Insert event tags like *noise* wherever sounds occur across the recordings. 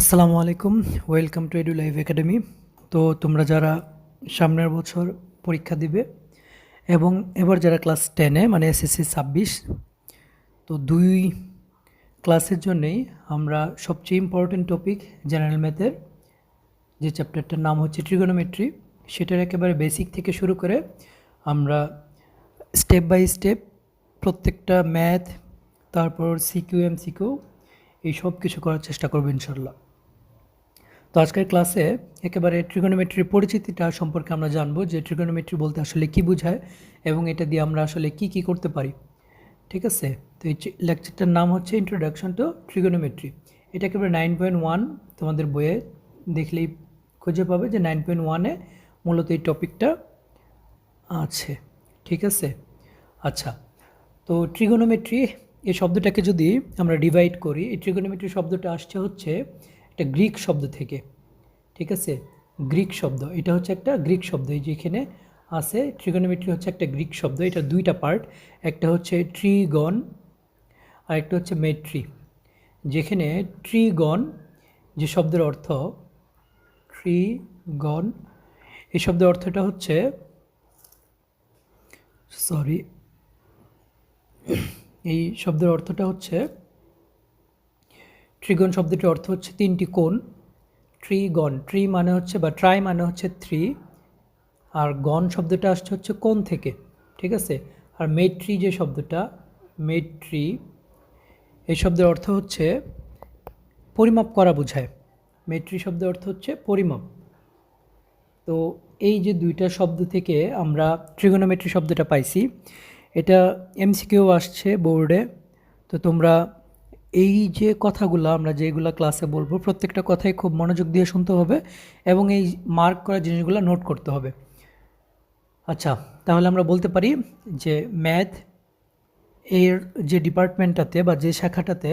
আসসালামু আলাইকুম, welcome to Edu Live academy. তো তোমরা যারা সামনের বছর পরীক্ষা দিবে এবং এবার যারা ক্লাস টেনে মানে এসএসসি ছাব্বিশ, তো দুই ক্লাসের জন্যেই আমরা সবচেয়ে ইম্পর্টেন্ট টপিক জেনারেল ম্যাথের যে চ্যাপ্টারটার নাম হচ্ছে ট্রিগোনোমেট্রি সেটার একেবারে বেসিক থেকে শুরু করে আমরা স্টেপ বাই স্টেপ প্রত্যেকটা ম্যাথ তারপর সিকিউ এম সিকিউ এই সব কিছু করার চেষ্টা করব ইনশাল্লাহ তো আজকের ক্লাসে একেবারে ট্রিগোনোমেট্রির পরিচিতিটা সম্পর্কে আমরা জানব যে ট্রিগোনোমেট্রি বলতে আসলে কী বোঝায় এবং এটা দিয়ে আমরা আসলে কি কি করতে পারি। ঠিক আছে? তো এই লেকচারটার নাম হচ্ছে ইন্ট্রোডাকশন টু ট্রিগোনোমেট্রি এটা একেবারে নাইন পয়েন্ট ওয়ান তোমাদের বইয়ে দেখলেই খুঁজে পাবে যে নাইন পয়েন্ট ওয়ানে মূলত এই টপিকটা আছে। ঠিক আছে? আচ্ছা তো ট্রিগোনোমেট্রি এই শব্দটাকে যদি আমরা ডিভাইড করি, এই ট্রিগোনোমেট্রি শব্দটা আসছে হচ্ছে একটা গ্রিক শব্দ থেকে, ঠিক আছে? গ্রিক শব্দ, এটা হচ্ছে একটা গ্রিক শব্দ, এই যেখানে আছে ট্রিগোনোমেট্রি হচ্ছে একটা গ্রিক শব্দ, এটা দুইটা পার্ট একটা হচ্ছে ট্রিগন আর একটা হচ্ছে মেট্রি যেখানে ট্রিগন যে শব্দের অর্থ ট্রিগন এই শব্দের অর্থটা হচ্ছে সরি এই শব্দের অর্থটা হচ্ছে ট্রিগন শব্দটির অর্থ হচ্ছে তিনটি কোণ। ট্রিগন ট্রি মানে হচ্ছে বা ট্রাই মানে হচ্ছে থ্রি আর গন শব্দটা আসছে হচ্ছে কোণ থেকে, ঠিক আছে? আর মেট্রি যে শব্দটা, মেট্রি, এই শব্দের অর্থ হচ্ছে পরিমাপ করা বোঝায়। মেট্রি শব্দের অর্থ হচ্ছে পরিমাপ। তো এই যে দুইটা শব্দ থেকে আমরা ট্রিগোনোমেট্রি শব্দটা পাইছি এটা এমসিকিউ আসছে বোর্ডে তো তোমরা এই যে কথাগুলো, আমরা যেগুলো ক্লাসে বলব, প্রত্যেকটা কথাই খুব মনোযোগ দিয়ে শুনতে হবে এবং এই মার্ক করা জিনিসগুলো নোট করতে হবে। আচ্ছা তাহলে আমরা বলতে পারি যে ম্যাথ এর যে ডিপার্টমেন্টটাতে বা যে শাখাটাতে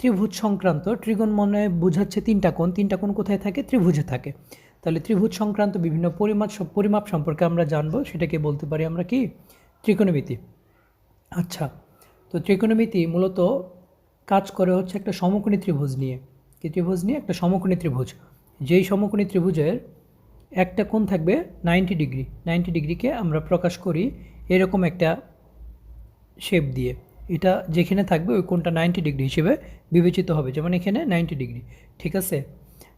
ত্রিভুজ সংক্রান্ত ট্রিগন মনে বোঝাচ্ছে তিনটা কোণ তিনটা কোণ কোথায় থাকে? ত্রিভুজে থাকে। তাহলে ত্রিভুজ সংক্রান্ত বিভিন্ন পরিমাপ পরিমাপ সম্পর্কে আমরা জানব, সেটাকে বলতে পারি আমরা কি? ত্রিকোণমিতি। আচ্ছা তো ত্রিকোণমিতি মূলত কাজ করে হচ্ছে একটা সমকোণী ত্রিভুজ নিয়ে। কি ত্রিভুজ নিয়ে? একটা সমকোণী ত্রিভুজ। যেই সমকোণী ত্রিভুজের একটা কোণ থাকবে নাইনটি ডিগ্রি। নাইনটি ডিগ্রিকে আমরা প্রকাশ করি এরকম একটা শেপ দিয়ে। এটা যেখানে থাকবে ওই কোণটা নাইনটি ডিগ্রি হিসেবে বিবেচিত হবে। যেমন এখানে নাইনটি ডিগ্রি। ঠিক আছে?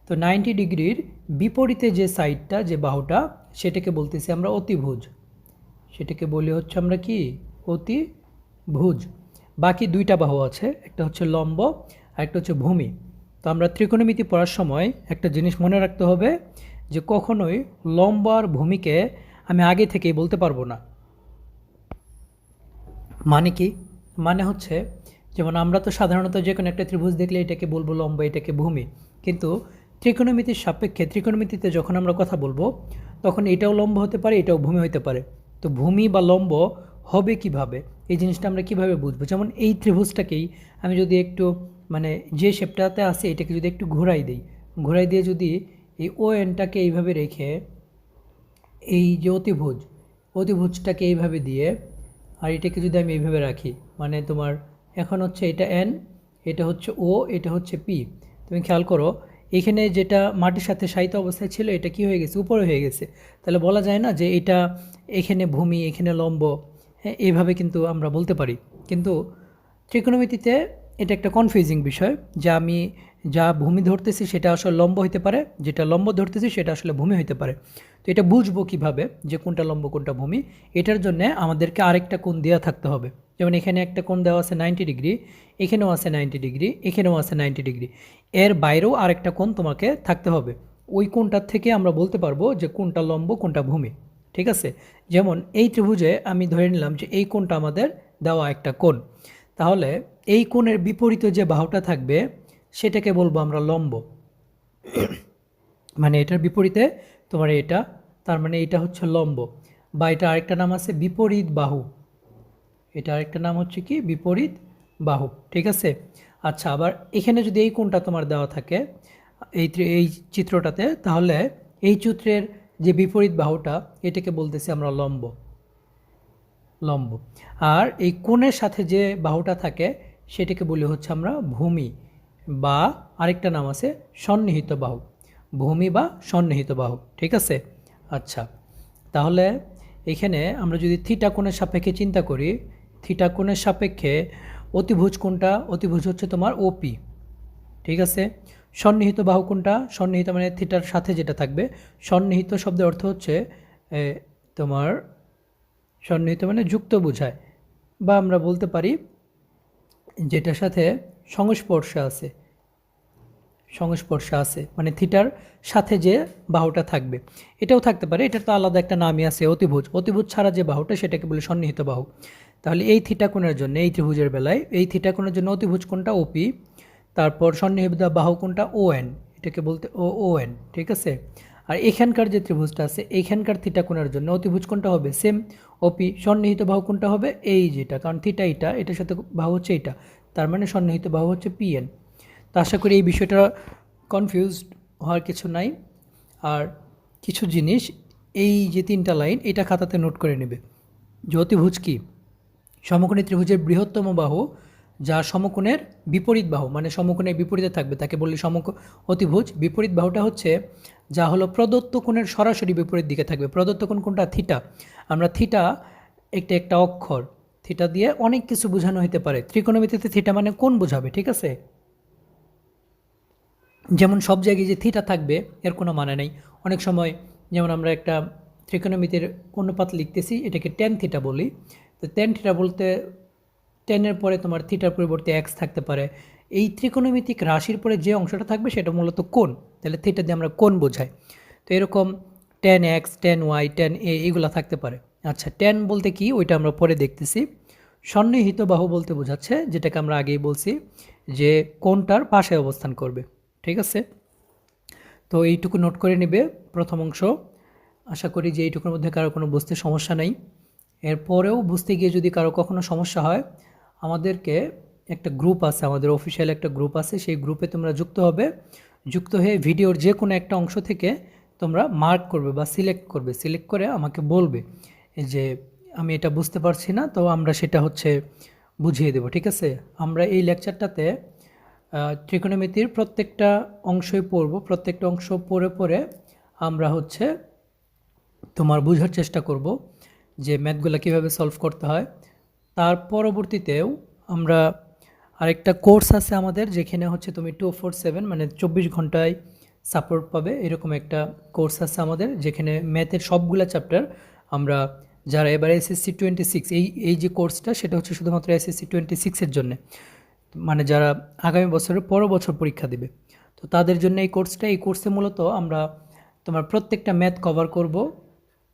তো নাইনটি ডিগ্রির বিপরীতে যে সাইডটা যে বাহুটা, সেটাকে বলতেছি আমরা অতিভুজ। সেটাকে বলি হচ্ছে আমরা কি? অতি ভুজ। বাকি দুইটা বাহু আছে, একটা হচ্ছে লম্ব আর একটা হচ্ছে ভূমি। তো আমরা ত্রিকোণমিতি পড়ার সময় একটা জিনিস মনে রাখতে হবে যে কখনোই লম্ব আর ভূমিকে আমি আগে থেকেই বলতে পারব না। মানে কি? মানে হচ্ছে, যেমন আমরা তো সাধারণত যে কোনো একটা ত্রিভুজ দেখলে এটাকে বলব লম্ব, এটাকে ভূমি। কিন্তু ত্রিকোণমিতির সাপেক্ষে, ত্রিকোণমিতিতে যখন আমরা কথা বলব, তখন এটাও লম্ব হতে পারে, এটাও ভূমি হতে পারে। তো ভূমি বা লম্ব হবে কীভাবে? এই জিনিসটা আমরা কীভাবে বুঝব? যেমন এই ত্রিভুজটাকেই আমি যদি একটু মানে যে শেপটাতে আছে, এটাকে যদি একটু ঘোরাই দিই, ঘোরাই দিয়ে যদি এই ও এনটাকে এইভাবে রেখে এই যে অতিভুজ, অতিভুজটাকে এইভাবে দিয়ে, আর এটাকে যদি আমি এইভাবে রাখি মানে তোমার এখন হচ্ছে এটা এন এটা হচ্ছে ও এটা হচ্ছে পি তুমি খেয়াল করো এখানে যেটা মাটির সাথে সাহিত্য অবস্থায় ছিল, এটা কি হয়ে গেছে? উপরে হয়ে গেছে। তাহলে বলা যায় না যে এটা এখানে ভূমি, এখানে লম্ব হ্যাঁ এইভাবে কিন্তু আমরা বলতে পারি। কিন্তু ত্রিকোণমিতিতে এটা একটা কনফিউজিং বিষয়, যা আমি যা ভূমি ধরতেছি সেটা আসলে লম্ব হতে পারে, যেটা লম্ব ধরতেছি সেটা আসলে ভূমি হতে পারে। তো এটা বুঝব কীভাবে যে কোনটা লম্ব, কোনটা ভূমি? এটার জন্য আমাদেরকে আরেকটা কোণ দেওয়া থাকতে হবে। যেমন এখানে একটা কোণ দেওয়া আছে নাইনটি ডিগ্রি এখানেও আছে নাইনটি ডিগ্রি এখানেও আছে নাইনটি ডিগ্রি এর বাইরেও আরেকটা কোণ তোমাকে থাকতে হবে। ওই কোণটার থেকে আমরা বলতে পারব যে কোনটা লম্ব কোনটা ভূমি, ঠিক আছে? যেমন এই ত্রিভুজে আমি ধরে নিলাম যে এই কোণটা আমাদের দেওয়া একটা কোণ। তাহলে এই কোণের বিপরীতে যে বাহুটা থাকবে, সেটাকে বলব আমরা লম্ব। *clears throat* মানে এটার বিপরীতে তোমার এটা, তার মানে এটা হচ্ছে লম্ব। বা এটা আরেকটা নাম আছে বিপরীত বাহু। এটা আরেকটা নাম হচ্ছে কি? বিপরীত বাহু। ঠিক আছে? আচ্ছা আবার এখানে যদি এই কোণটা তোমার দেওয়া থাকে, এই এই চিত্রটাতে, তাহলে এই চিত্রের যে বিপরীত বাহুটা, এটাকে বলতেছি আমরা লম্ব। লম্ব। আর এই কোণের সাথে যে বাহুটা থাকে, সেটাকে বলি হচ্ছে আমরা ভূমি বা আরেকটা নাম আছে সন্নিহিত বাহু। ভূমি বা সন্নিহিত বাহু। ঠিক আছে? আচ্ছা তাহলে এখানে আমরা যদি থিটা কোণের সাপেক্ষে চিন্তা করি থিটা কোণের সাপেক্ষে অতিভুজ কোণটা, অতিভুজ হচ্ছে তোমার ওপি ঠিক আছে? সন্নিহিত বাহু কোনটা সন্নিহিত মানে থিটার সাথে যেটা থাকবে, সন্নিহিত শব্দের অর্থ হচ্ছে তোমার সন্নিহিত মানে যুক্ত বোঝায়, বা আমরা বলতে পারি যেটার সাথে সংস্পর্শে আছে সংস্পর্শে আছে মানে থিটার সাথে যে বাহুটা থাকবে। এটাও থাকতে পারে, এটার তো আলাদা একটা নামই আছে, অতিভুজ। অতিভুজ ছাড়া যে বাহুটা, সেটাকে বলে সন্নিহিত বাহু। তাহলে এই থিটা কোণের জন্য, এই ত্রিভুজের বেলায়, এই থিটা কোণের জন্য অতিভুজ কোণটা ওপি তারপর সন্নিহিত বাহু কোণটা ও এন এটাকে বলতে ও ও এন ঠিক আছে? আর এখানকার যে ত্রিভুজটা আছে এইখানকার থিটা কোণের জন্য অতিভুজ কোণটা হবে সেম ওপি সন্নিহিত বাহু কোণটা হবে এই যেটা, কারণ থিটা এইটা এটার সাথে বাহু হচ্ছে এইটা তার মানে সন্নিহিত বাহু হচ্ছে পিএন তো আশা করি এই বিষয়টা কনফিউজড হওয়ার কিছু নাই। আর কিছু জিনিস, এই যে তিনটা লাইন এটা খাতাতে নোট করে নেবে। যে অতিভুজ কী? সমকোণী ত্রিভুজের বৃহত্তম বাহু, যা সমকোণের বিপরীত বাহু মানে সমকোণের বিপরীতে থাকবে, তাকে বললে সমক অতিভুজ। বিপরীত বাহুটা হচ্ছে, যা হলো প্রদত্ত কোণের সরাসরি বিপরীত দিকে থাকবে। প্রদত্ত কোণ কোনটা? থিটা। আমরা থিটা একটা একটা অক্ষর, থিটা দিয়ে অনেক কিছু বোঝানো হতে পারে। ত্রিকোণমিতিতে থিটা মানে কোন বোঝাবে, ঠিক আছে? যেমন সব জায়গায় যে থিটা থাকবে, এর কোনো মানে নেই। অনেক সময় যেমন আমরা একটা ত্রিকোণমিতির অনুপাত লিখতেছি, এটাকে টেন থিটা বলি। তো টেন থিটা বলতে টেনের পরে তোমার থিটার পরিবর্তে এক্স থাকতে পারে। এই ত্রিকোণমিতিক রাশির পরে যে অংশটা থাকবে সেটা মূলত কোন তাহলে থিটা দিয়ে আমরা কোন বোঝাই। তো এরকম tan x tan y tan A এগুলো থাকতে পারে। আচ্ছা টেন বলতে কি? ওইটা আমরা পরে দেখতেছি। সন্নিহিত বাহু বলতে বোঝাচ্ছে, যেটাকে আমরা আগেই বলছি যে কোনটার পাশে অবস্থান করবে। ঠিক আছে? তো এইটুকু নোট করে নেবে। প্রথম অংশ। আশা করি যে এইটুকুর মধ্যে কারও কোনো বুঝতে সমস্যা নেই। এরপরেও বুঝতে গিয়ে যদি কারও কখনো সমস্যা হয়, আমাদেরকে একটা গ্রুপ আছে, আমাদের অফিসিয়াল একটা গ্রুপ আছে, সেই গ্রুপে তোমরা যুক্ত হবে। যুক্ত হয়ে ভিডিওর যে কোনো একটা অংশ থেকে তোমরা মার্ক করবে বা সিলেক্ট করবে। সিলেক্ট করে আমাকে বলবে যে, আমি এটা বুঝতে পারছি না, তো আমরা সেটা হচ্ছে বুঝিয়ে দেব। ঠিক আছে? আমরা এই লেকচারটাতে ত্রিকোণমিতির প্রত্যেকটা অংশই পড়ব। প্রত্যেকটা অংশ পড়ে পড়ে আমরা হচ্ছে তোমার বোঝার চেষ্টা করব। যে ম্যাথগুলো কীভাবে সলভ করতে হয়। তার পরবর্তীতেও আমরা আরেকটা কোর্স আছে আমাদের, যেখানে হচ্ছে তুমি টু ফোর সেভেন মানে চব্বিশ ঘন্টায় সাপোর্ট পাবে, এরকম একটা কোর্স আছে আমাদের, যেখানে ম্যাথের সবগুলা চ্যাপ্টার আমরা যারা এবার এসএসসি টোয়েন্টি সিক্স এই এই যে কোর্সটা, সেটা হচ্ছে শুধুমাত্র এসএসসি টোয়েন্টি সিক্সের জন্যে। মানে যারা আগামী বছরের পর বছর পরীক্ষা দিবে। তো তাদের জন্য এই কোর্সটা, এই কোর্সে মূলত আমরা তোমার প্রত্যেকটা ম্যাথ কভার করব,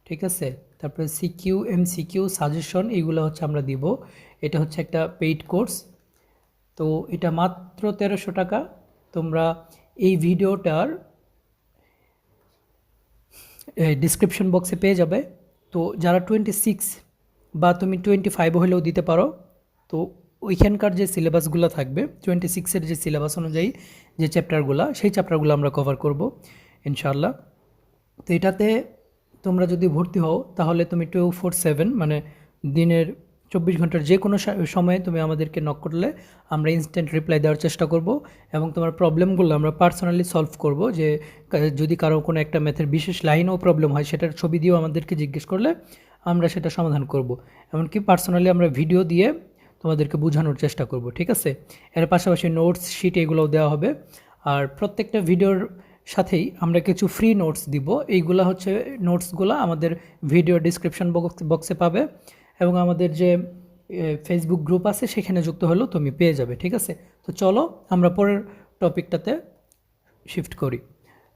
ঠিক আছে? তারপরে সিকিউ এম সিকিউ সাজেশন এইগুলো হচ্ছে আমরা দিব। এটা হচ্ছে একটা পেইড কোর্স তো এটা মাত্র তেরোশো টাকা। তোমরা এই ভিডিওটার ডিসক্রিপশন বক্সে পেয়ে যাবে। তো যারা টোয়েন্টি সিক্স বা তুমি টোয়েন্টি ফাইভ হলেও দিতে পারো। তো ওইখানকার যে সিলেবাসগুলো থাকবে টোয়েন্টি সিক্সের যে সিলেবাস অনুযায়ী যে চ্যাপ্টারগুলো সেই চ্যাপ্টারগুলো আমরা কভার করব ইনশাল্লাহ তো এটাতে তোমরা যদি ভর্তি হও, তাহলে তুমি টু ফোর সেভেন মানে দিনের চব্বিশ ঘণ্টার যে কোনো সময়ে তুমি আমাদেরকে নক করলে আমরা ইনস্ট্যান্ট রিপ্লাই দেওয়ার চেষ্টা করব এবং তোমার প্রবলেমগুলো আমরা পার্সোনালি সলভ করব যে যদি কারও কোনো একটা ম্যাথের বিশেষ লাইনেও প্রবলেম হয়, সেটার ছবি দিয়েও আমাদেরকে জিজ্ঞেস করলে আমরা সেটা সমাধান করব। এমনকি পার্সোনালি আমরা ভিডিও দিয়ে তোমাদেরকে বোঝানোর চেষ্টা করব, ঠিক আছে? এর পাশাপাশি নোটস শিট এগুলোও দেওয়া হবে। আর প্রত্যেকটা ভিডিওর সাথেই আমরা কিছু ফ্রি নোটস দিব। এইগুলা হচ্ছে নোটসগুলো আমাদের ভিডিও ডিসক্রিপশন বক্সে পাবে এবং আমাদের যে ফেসবুক গ্রুপ আছে সেখানে যুক্ত হলেও তুমি পেয়ে যাবে, ঠিক আছে? তো চলো আমরা পরের টপিকটাতে শিফট করি।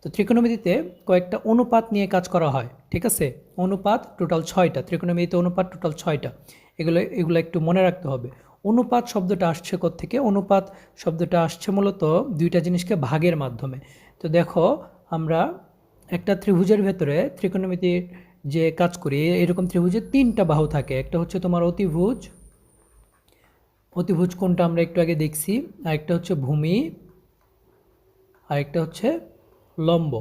তো ত্রিকোণমিতিতে কয়েকটা অনুপাত নিয়ে কাজ করা হয়, ঠিক আছে? অনুপাত টোটাল ছয়টা ত্রিকোণমিতিতে অনুপাত টোটাল ছয়টা। এগুলো এগুলো একটু মনে রাখতে হবে। অনুপাত শব্দটা আসছে থেকে অনুপাত শব্দটা আসছে মূলত দুইটা জিনিসকে ভাগের মাধ্যমে। তো দেখো, আমরা একটা ত্রিভুজের ভেতরে ত্রিকোণমিতির যে কাজ করি, এরকম ত্রিভুজের তিনটা বাহু থাকে। একটা হচ্ছে তোমার অতিভুজ অতিভুজ কোনটা আমরা একটু আগে দেখছি, আর একটা হচ্ছে ভূমি আরেকটা হচ্ছে লম্ব।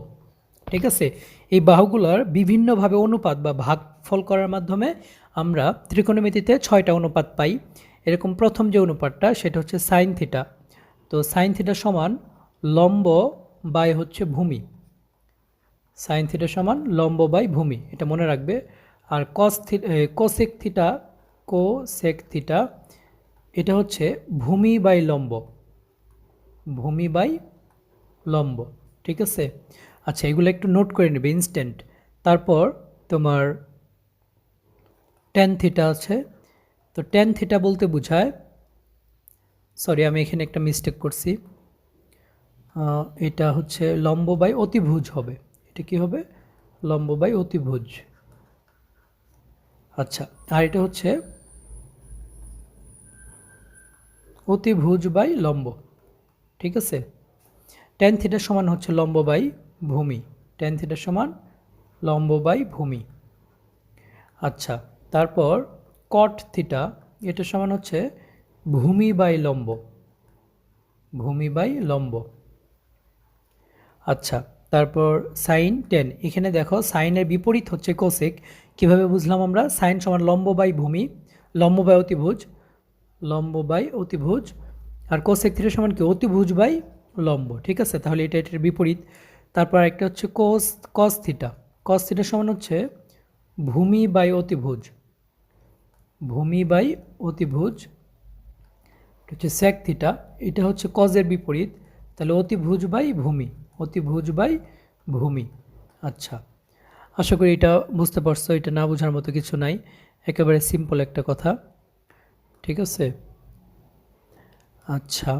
ঠিক আছে? এই বাহুগুলোর বিভিন্নভাবে অনুপাত বা ভাগফল করার মাধ্যমে আমরা ত্রিকোণমিতিতে ছয়টা অনুপাত পাই। এরকম প্রথম যে অনুপাতটা সেটা হচ্ছে সাইন থিটা তো সাইন থিটা সমান লম্ব বাই হচ্ছে ভূমি। সাইন থিটা সমান লম্ব বাই ভূমি, এটা মনে রাখবে। আর cos cosec theta cosec theta এটা হচ্ছে ভূমি বাই লম্ব। ভূমি বাই লম্ব, ঠিক আছে? আচ্ছা এগুলো একটু নোট করে নেবে ইনস্ট্যান্ট তারপর তোমার টেন থিটা আছে তো টেন থিটা বলতে বোঝায় সরি আমি এখানে একটা মিস্টেক করছি এটা হচ্ছে লম্ব বাই অতিভুজ হবে। এটা কি হবে? লম্ব বাই অতিভুজ। আচ্ছা আর এটা হচ্ছে অতিভুজ বাই লম্ব, ঠিক আছে? টেন থিটার সমান হচ্ছে লম্ব বাই ভূমি। টেন থিটার সমান লম্ব বাই ভূমি। আচ্ছা তারপর কট থিটা এটা সমান হচ্ছে ভূমি বাই লম্ব। ভূমি বাই লম্ব। আচ্ছা তারপর সাইন টেন এখানে দেখো সাইনের বিপরীত হচ্ছে কোসেক কীভাবে বুঝলাম আমরা? সাইন সমান লম্ব বাই ভূমি, লম্ব বাই অতিভুজ, লম্ব বাই অতিভুজ, আর কোসেক থিটা সমান কি? অতিভুজ বাই লম্ব। ঠিক আছে? তাহলে এটা এটার বিপরীত। তারপর একটা হচ্ছে cos cos theta cos theta সমান হচ্ছে ভূমি বাই অতিভুজ। ভূমি বাই অতিভুজ হচ্ছে স্যাক থিটা এটা হচ্ছে কজের বিপরীত, তাহলে অতিভুজ বাই ভূমি, অতিভুজ বাই ভূমি আচ্ছা আশা করি এটা বুঝতে পারছ, এটা না বোঝার মতো কিছু নাই, একেবারে সিম্পল একটা কথা, ঠিক আছে? আচ্ছা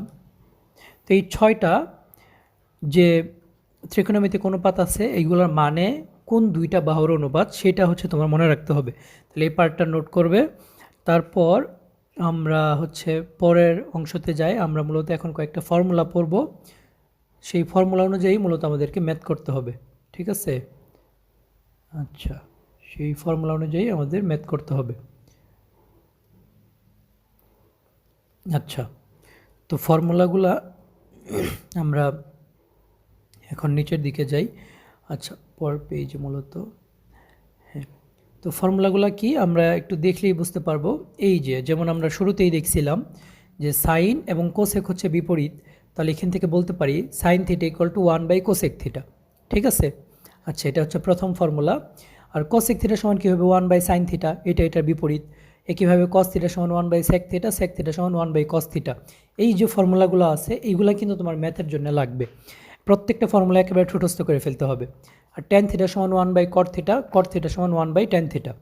তো এই ছয়টা যে ত্রিকোণমিতিক অনুপাত আছে, এইগুলোর মানে কোন দুইটা বাহুর অনুপাত, সেটা হচ্ছে তোমার মনে রাখতে হবে, তাহলে এই পার্টটা নোট করবে। তারপর আমরা হচ্ছে পরের অংশতে যাই। আমরা মূলত এখন কয়েকটা ফর্মুলা পড়ব। সেই ফর্মুলা অনুযায়ী মূলত আমাদেরকে ম্যাথ করতে হবে। ঠিক আছে? আচ্ছা সেই ফর্মুলা অনুযায়ী আমাদের ম্যাথ করতে হবে। আচ্ছা তো ফর্মুলাগুলা আমরা এখন নিচের দিকে যাই। আচ্ছা পর পেজে মূলত তো ফর্মুলাগুলো কি আমরা একটু দেখলেই বুঝতে পারব। এই যে, যেমন আমরা শুরুতেই দেখছিলাম যে সাইন এবং কোসেক হচ্ছে বিপরীত, তাহলে এখান থেকে বলতে পারি sine theta equal to one by cosec theta ঠিক আছে? আচ্ছা এটা হচ্ছে প্রথম ফর্মুলা। আর কোসেক থিটা সমান কী হবে ওয়ান বাই সাইন থিটা এটা এটার বিপরীত। একইভাবে কস থিটা সমান one by sec theta sec theta সমান ওয়ান বাই কস থিটা এই যে ফর্মুলাগুলো আছে, এইগুলো কিন্তু তোমার ম্যাথের জন্য লাগবে। প্রত্যেকটা ফর্মুলা একেবারে ঠুটস্থ করে ফেলতে হবে। আর টেন থিটা সমান one by cot theta cot theta সমান ওয়ান বাই টেন থিটা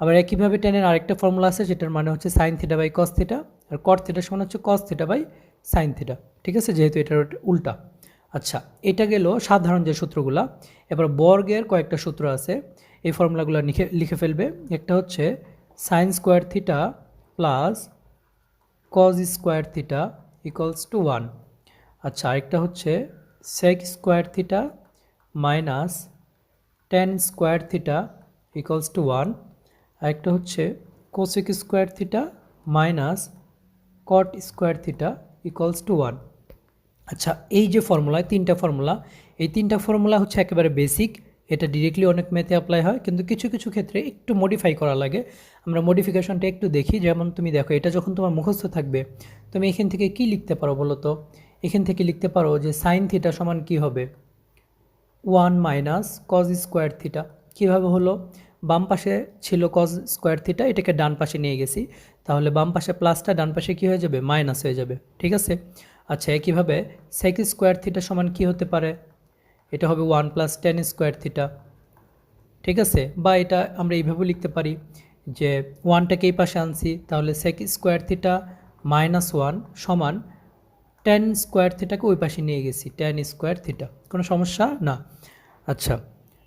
আবার একইভাবে টেনের আরেকটা ফর্মুলা আছে, যেটার মানে হচ্ছে sine theta by cos theta R cot theta সমান হচ্ছে cos theta by sine theta ঠিক আছে? যেহেতু এটার উল্টা। আচ্ছা এটা গেল সাধারণ যে সূত্রগুলা। এবার বর্গের কয়েকটা সূত্র আছে। এই ফর্মুলাগুলো লিখে লিখে ফেলবে। একটা হচ্ছে sine square theta plus cos square theta equals to one আচ্ছা আরেকটা হচ্ছে sec square theta minus tan square theta equals to one আরেকটা হচ্ছে cosec square theta minus cot square theta equals to one আচ্ছা এই যে ফর্মুলা তিনটা formula এই তিনটা ফর্মুলা হচ্ছে একেবারে বেসিক এটা ডিরেক্টলি অনেক ম্যাথে অ্যাপ্লাই হয়, কিন্তু কিছু কিছু ক্ষেত্রে একটু মডিফাই করা লাগে। আমরা মডিফিকেশনটা একটু দেখি, যেমন তুমি দেখো, এটা যখন তোমার মুখস্থ থাকবে, তুমি এখান থেকে কি লিখতে পারো বলো তো? এখান থেকে লিখতে পারো যে সাইন থিটা সমান কি হবে? One minus cos square theta. কীভাবে হলো? বাম পাশে ছিল কজ স্কোয়ার থিটা, এটাকে ডান পাশে নিয়ে গেছি। তাহলে বাম পাশে প্লাসটা, ডান পাশে কী হয়ে যাবে? মাইনাস হয়ে যাবে। ঠিক আছে? আচ্ছা একইভাবে সেক স্কোয়ার থিটা সমান কি হতে পারে? এটা হবে one plus tan square theta. ঠিক আছে? বা এটা আমরা এইভাবে লিখতে পারি যে ওয়ানটাকে এই পাশে আনছি, তাহলে sec square theta minus one সমান টেন স্কোয়ার থিটাকে ওই পাশে নিয়ে গেছি টেন স্কোয়ার থিটা কোনো সমস্যা? না। আচ্ছা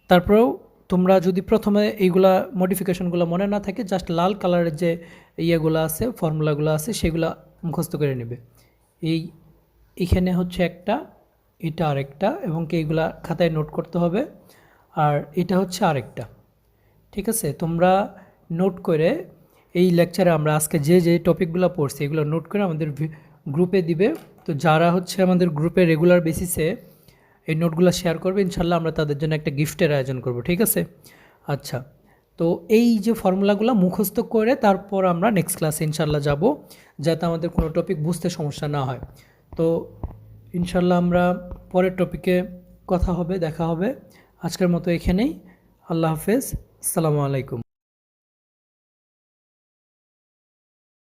তারপরেও তোমরা যদি প্রথমে এইগুলা মডিফিকেশনগুলো মনে না থাকে জাস্ট লাল কালারের যে ইয়েগুলো আছে ফর্মুলাগুলো আছে, সেগুলো মুখস্থ করে নেবে। এই, এখানে হচ্ছে একটা, এটা আরেকটা, এবং কি এইগুলা খাতায় নোট করতে হবে। আর এটা হচ্ছে আরেকটা। ঠিক আছে? তোমরা নোট করে এই লেকচারে আমরা আজকে যে যে টপিকগুলো পড়ছি, এগুলো নোট করে আমাদের গ্রুপে দিবে। তো যারা হচ্ছে আমাদের গ্রুপে রেগুলার বেসিসে এই নোটগুলো শেয়ার করবে, ইনশাল্লাহ আমরা তাদের জন্য একটা গিফটের আয়োজন করব, ঠিক আছে? আচ্ছা তো এই যে ফর্মুলাগুলো মুখস্থ করে তারপর আমরা নেক্সট ক্লাসে ইনশাল্লাহ যাব, যাতে আমাদের কোনো টপিক বুঝতে সমস্যা না হয়। তো ইনশাল্লাহ আমরা পরের টপিকে কথা হবে, দেখা হবে। আজকের মতো এখানেই। আল্লাহ হাফেজ। আসসালামু আলাইকুম।